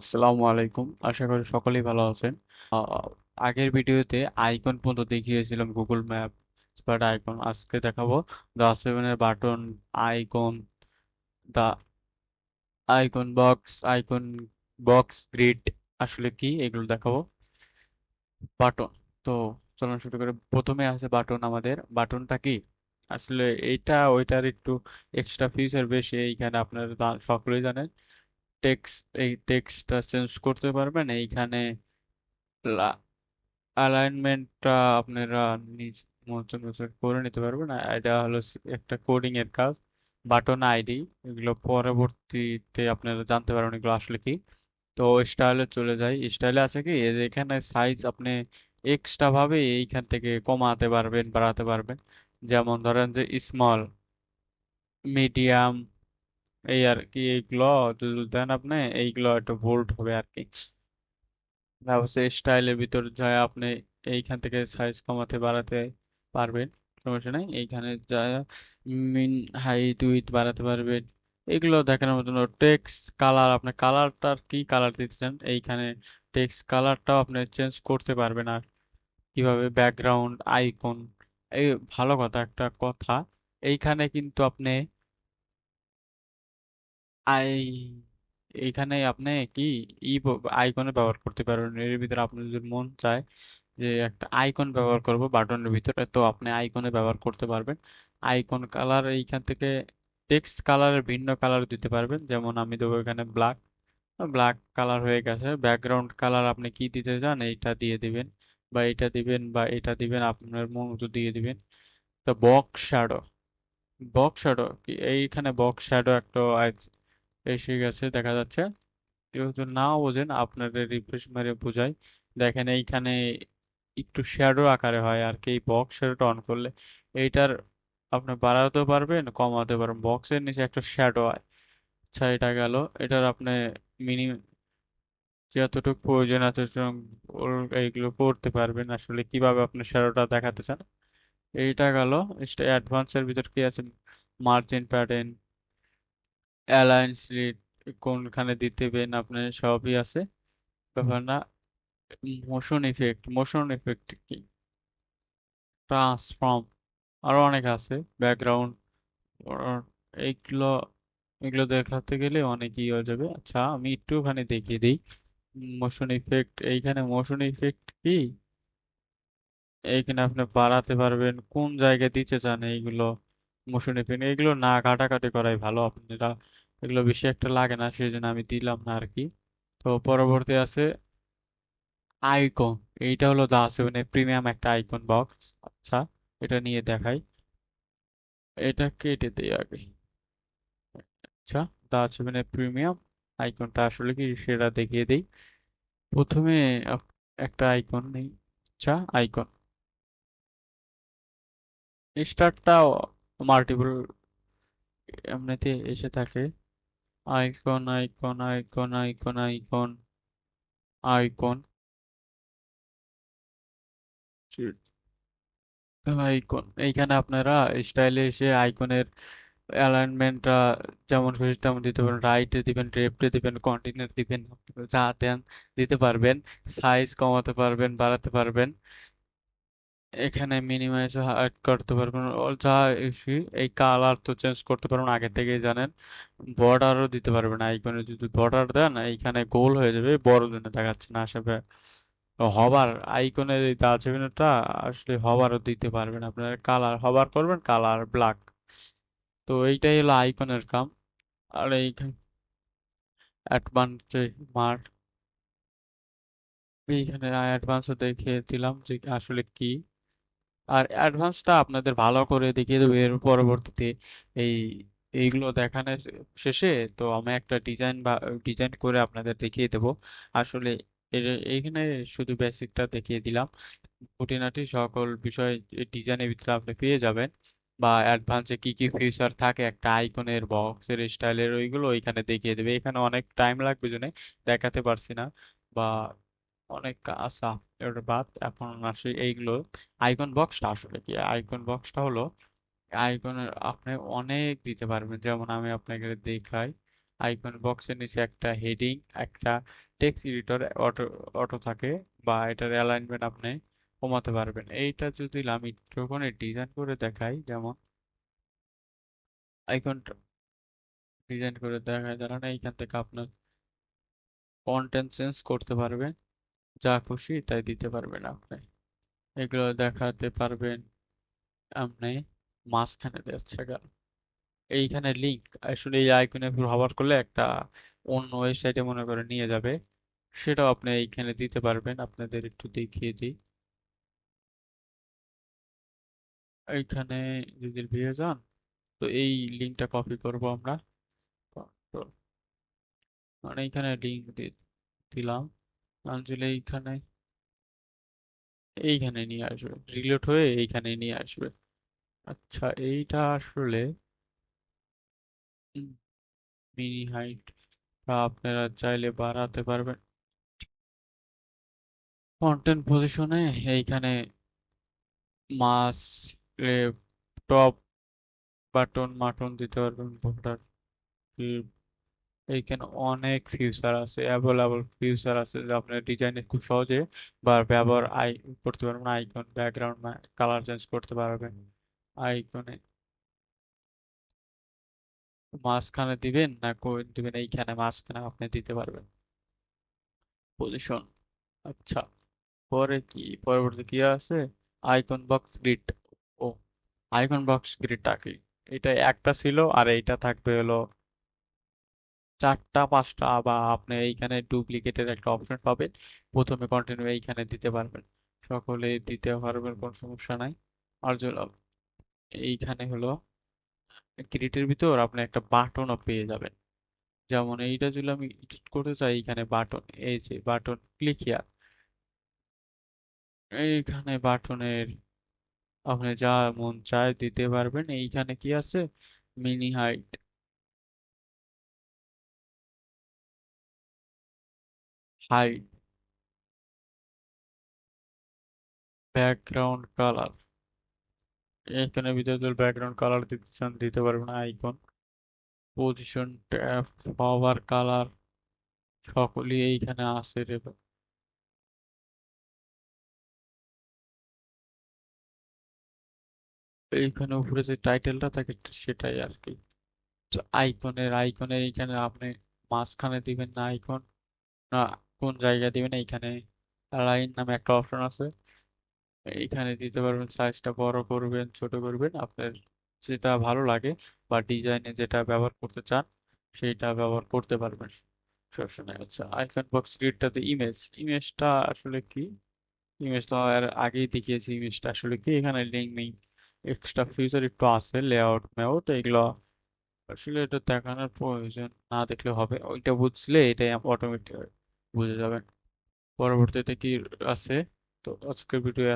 আসসালামু আলাইকুম। আশা করি সকলেই ভালো আছেন। আগের ভিডিওতে আইকন পর্যন্ত দেখিয়েছিলাম গুগল ম্যাপ বাট আইকন। আজকে দেখাবো দা সেভেনের button, icon, the icon box icon box, grid আসলে কি এগুলো দেখাবো। বাটন, তো চলুন শুরু করে। প্রথমে আছে বাটন আমাদের। বাটনটা কি? আসলে এইটা, ওইটার একটু এক্সট্রা ফিচার বেশি, এইখানে আপনারা সকলেই জানেন। টেক্সট এই টেক্সটটা চেঞ্জ করতে পারবেন। এইখানে অ্যালাইনমেন্টটা আপনারা নিজ মতন করে নিতে পারবেন। এটা হলো একটা কোডিং এর কাজ বাটন আইডি এগুলো পরবর্তীতে আপনারা জানতে পারবেন এগুলো আসলে কি। তো স্টাইলে চলে যাই। স্টাইলে আছে কি? এখানে সাইজ আপনি এক্সট্রা ভাবে এইখান থেকে কমাতে পারবেন, বাড়াতে পারবেন। যেমন ধরেন যে স্মল মিডিয়াম এই আর কি এইগুলো যদি দেন আপনি এইগুলো একটু বোল্ড হবে আর কি তারপর স্টাইলের ভিতর যায় আপনি, এইখান থেকে সাইজ কমাতে বাড়াতে পারবেন, সমস্যা নাই। এইখানে যায় মিন হাইট উইথ বাড়াতে পারবেন। এগুলো দেখানোর মতন টেক্সট কালার আপনি কালারটার কি কালার দিতে চান, এইখানে টেক্সট কালারটাও আপনি চেঞ্জ করতে পারবেন আর কীভাবে ব্যাকগ্রাউন্ড আইকন এই ভালো কথা একটা কথা। এইখানে কিন্তু আপনি আই এইখানে আপনি কি ই আইকনে ব্যবহার করতে পারবেন এর ভিতরে আপনি যদি মন চায় যে একটা আইকন ব্যবহার করব বাটনের ভিতরে, তো আপনি আইকনে ব্যবহার করতে পারবেন। আইকন কালার এইখান থেকে টেক্সট কালারের ভিন্ন কালার দিতে পারবেন। যেমন আমি দেবো এখানে ব্ল্যাক ব্ল্যাক কালার হয়ে গেছে। ব্যাকগ্রাউন্ড কালার আপনি কি দিতে চান, এইটা দিয়ে দিবেন বা এটা দিবেন বা এটা দিবেন, আপনার মন মতো দিয়ে দিবেন। তো বক্স শ্যাডো বক্স শ্যাডো এইখানে বক্স শ্যাডো একটা এসে গেছে, দেখা যাচ্ছে। কেউ যদি নাও বোঝেন, আপনাদের রিফ্রেশ মেরে বোঝাই। দেখেন এইখানে একটু শ্যাডো আকারে হয় আর কি, এই বক্স শ্যাডোটা অন করলে। এইটার আপনি বাড়াতেও পারবেন কমাতে পারবেন। বক্সের নিচে একটা শ্যাডো হয়। আচ্ছা এটা গেল। এটার আপনি মিনিমাম যতটুকু প্রয়োজন আছে এইগুলো করতে পারবেন আসলে কীভাবে আপনি শ্যাডোটা দেখাতে চান। এইটা গেল। অ্যাডভান্সের ভিতর কি আছে? মার্জিন প্যাটার্ন অ্যালাইন স্লিট কোনখানে দিতেবেন আপনার সবই আছে? ব্যাপার না মোশন ইফেক্ট মোশন ইফেক্ট কি? ট্রান্সফর্ম আরও অনেক আছে ব্যাকগ্রাউন্ড এইগুলো এগুলো দেখাতে গেলে অনেক ই হয়ে যাবে। আচ্ছা আমি একটুখানি দেখিয়ে দিই। মোশন ইফেক্ট এইখানে মোশন ইফেক্ট কি? এইখানে আপনি বাড়াতে পারবেন কোন জায়গায় দিতে চান এইগুলো? মোশন ইফেক্ট এগুলো না কাটাকাটি করাই ভালো। আপনারা এগুলো বেশি একটা লাগে না সেই জন্য আমি দিলাম না আর কি। তো পরবর্তী আছে আইকন। এইটা হলো দা সেভেনের প্রিমিয়াম একটা আইকন বক্স। আচ্ছা এটা নিয়ে দেখাই। এটা কেটে দেই আগে। আচ্ছা দা সেভেনের প্রিমিয়াম। আইকনটা আসলে কি সেটা দেখিয়ে দেই। প্রথমে একটা আইকন নেই। আচ্ছা আইকন। স্টারটাও মাল্টিপল এমনিতে এসে থাকে। Icon icon icon icon icon icon icon এইখানে আপনারা স্টাইলে এসে আইকনের অ্যালাইনমেন্টটা যেমন খুশি তেমন দিতে পারেন। রাইটে দিবেন লেফটে দিবেন কন্টিনিউতে দিবেন, যা দেন দিতে পারবেন। সাইজ কমাতে পারবেন, বাড়াতে পারবেন। এখানে মিনিমাইজ হাইড করতে পারবেন। যা ইস্যু এই কালার তো চেঞ্জ করতে পারবেন, আগে থেকেই জানেন। বর্ডারও দিতে পারবেন আইকনে যদি বর্ডার দেন, এইখানে গোল হয়ে যাবে, বড় জন্য দেখাচ্ছে না আসবে হবার আইকনের এই টাচ আসলে হবারও দিতে পারবেন আপনার। কালার হবার করবেন কালার ব্ল্যাক তো এইটাই হলো আইকনের কাম। আর এইখানে অ্যাডভান্স মার্ক এইখানে অ্যাডভান্সও দেখিয়ে দিলাম যে আসলে কি। আর অ্যাডভান্সটা আপনাদের ভালো করে দেখিয়ে দেবো। এর পরবর্তীতে এই, এইগুলো দেখানোর শেষে তো আমি একটা ডিজাইন বা ডিজাইন করে আপনাদের দেখিয়ে দেব। আসলে এইখানে শুধু বেসিকটা দেখিয়ে দিলাম। খুঁটিনাটি সকল বিষয় ডিজাইনের ভিতরে আপনি পেয়ে যাবেন। বা অ্যাডভান্সে কি কি ফিচার থাকে একটা আইকনের বক্সের স্টাইলের ওইগুলো ওইখানে দেখিয়ে দেবে। এখানে অনেক টাইম লাগবে জন্য দেখাতে পারছি না। বা অনেক আশা। এটা বাদ, এখন আসে এইগুলো আইকন বক্সটা আসলে কি? আইকন বক্সটা হলো আইকনের আপনি অনেক দিতে পারবেন। যেমন আমি আপনাকে দেখাই আইকন বক্সের নিচে একটা হেডিং একটা টেক্সট এডিটর অটো অটো থাকে বা এটার অ্যালাইনমেন্ট আপনি কমাতে পারবেন। এইটা যদি আমি যখন ডিজাইন করে দেখাই, যেমন আইকনটা ডিজাইন করে দেখাই দাঁড়ান এইখান থেকে আপনার কন্টেন্ট চেঞ্জ করতে পারবেন। যা খুশি তাই দিতে পারবেন আপনি। এগুলো দেখাতে পারবেন আপনি মাঝখানে যাচ্ছে গেল এইখানে লিংক আসলে এই আইকনে ব্যবহার করলে একটা অন্য ওয়েবসাইটে মনে করে নিয়ে যাবে। সেটাও আপনি এইখানে দিতে পারবেন, আপনাদের একটু দেখিয়ে দিই। এইখানে যদি পেয়ে যান, তো এই লিঙ্কটা কপি করব আমরা। মানে এইখানে লিঙ্ক দিলাম। আনজিল এইখানে। এইখানে নিয়ে আসবে, রিলোড হয়ে এইখানে নিয়ে আসবে। আচ্ছা এইটা আসলে মিনি হাইট আপনারা চাইলে বাড়াতে পারবেন। কন্টেন্ট পজিশনে এইখানে মাস টপ, বাটন, মাটন দিতে পারবেন, ভোটার এইখানে অনেক ফিউচার আছে অ্যাভেলেবল ফিউচার আছে, যে আপনি ডিজাইনে খুব সহজে বা ব্যবহার আই, করতে পারবেন। আইকন ব্যাকগ্রাউন্ড কালার চেঞ্জ করতে পারবেন। আইকনে মাঝখানে দিবেন না দিবেন এইখানে মাঝখানে আপনি দিতে পারবেন। পজিশন আচ্ছা। পরে কি? পরবর্তী কি আছে? আইকন বক্স গ্রিড ও আইকন বক্স গ্রিডটা কি? এটা একটা ছিল আর এইটা থাকবে হলো চারটা, পাঁচটা বা আপনি এইখানে ডুপ্লিকেটের একটা অপশন পাবেন। প্রথমে কন্টিনিউ এইখানে দিতে পারবেন। সকলে দিতে পারবেন, কোনো সমস্যা নাই। আর এইখানে হলো গ্রিডের ভিতর আপনি একটা বাটনও পেয়ে যাবেন। যেমন এইটা যদি আমি এডিট করতে চাই, এইখানে বাটন এই যে বাটন ক্লিক হিয়ার এইখানে বাটনের আপনি যা মন চায় দিতে পারবেন। এইখানে কি আছে? Mini height height background colour. এখানে ভিতরে ব্যাকগ্রাউন্ড কালার দিতে চান, দিতে পারবেন আইকন। পজিশন পাওয়ার কালার, সকলেই এইখানে আছে রে এইখানে উপরে যে টাইটেলটা থাকে, সেটাই আর কি। আইকনের আইকনের এইখানে আপনি মাঝখানে দিবেন না আইকন, না কোন জায়গা দিবেন? এইখানে লাইন নামে একটা অপশন আছে। এইখানে দিতে পারবেন সাইজটা বড় করবেন, ছোট করবেন। আপনার যেটা ভালো লাগে বা ডিজাইনে যেটা ব্যবহার করতে চান, সেইটা ব্যবহার করতে পারবেন। সবসময় আচ্ছা আইকন বক্স গ্রিডটাতে ইমেজ ইমেজটা আসলে কি? ইমেজ তো আর আগেই দেখিয়েছি ইমেজটা আসলে কি? এখানে লিঙ্ক নেই এক্সট্রা ফিচার একটু আছে লেআউট মেআউট এগুলো আসলে এটা দেখানোর প্রয়োজন না দেখলে হবে ওইটা বুঝলে এটাই অটোমেটিক বুঝে যাবেন। পরবর্তীতে কি আছে? তো আজকের ভিডিও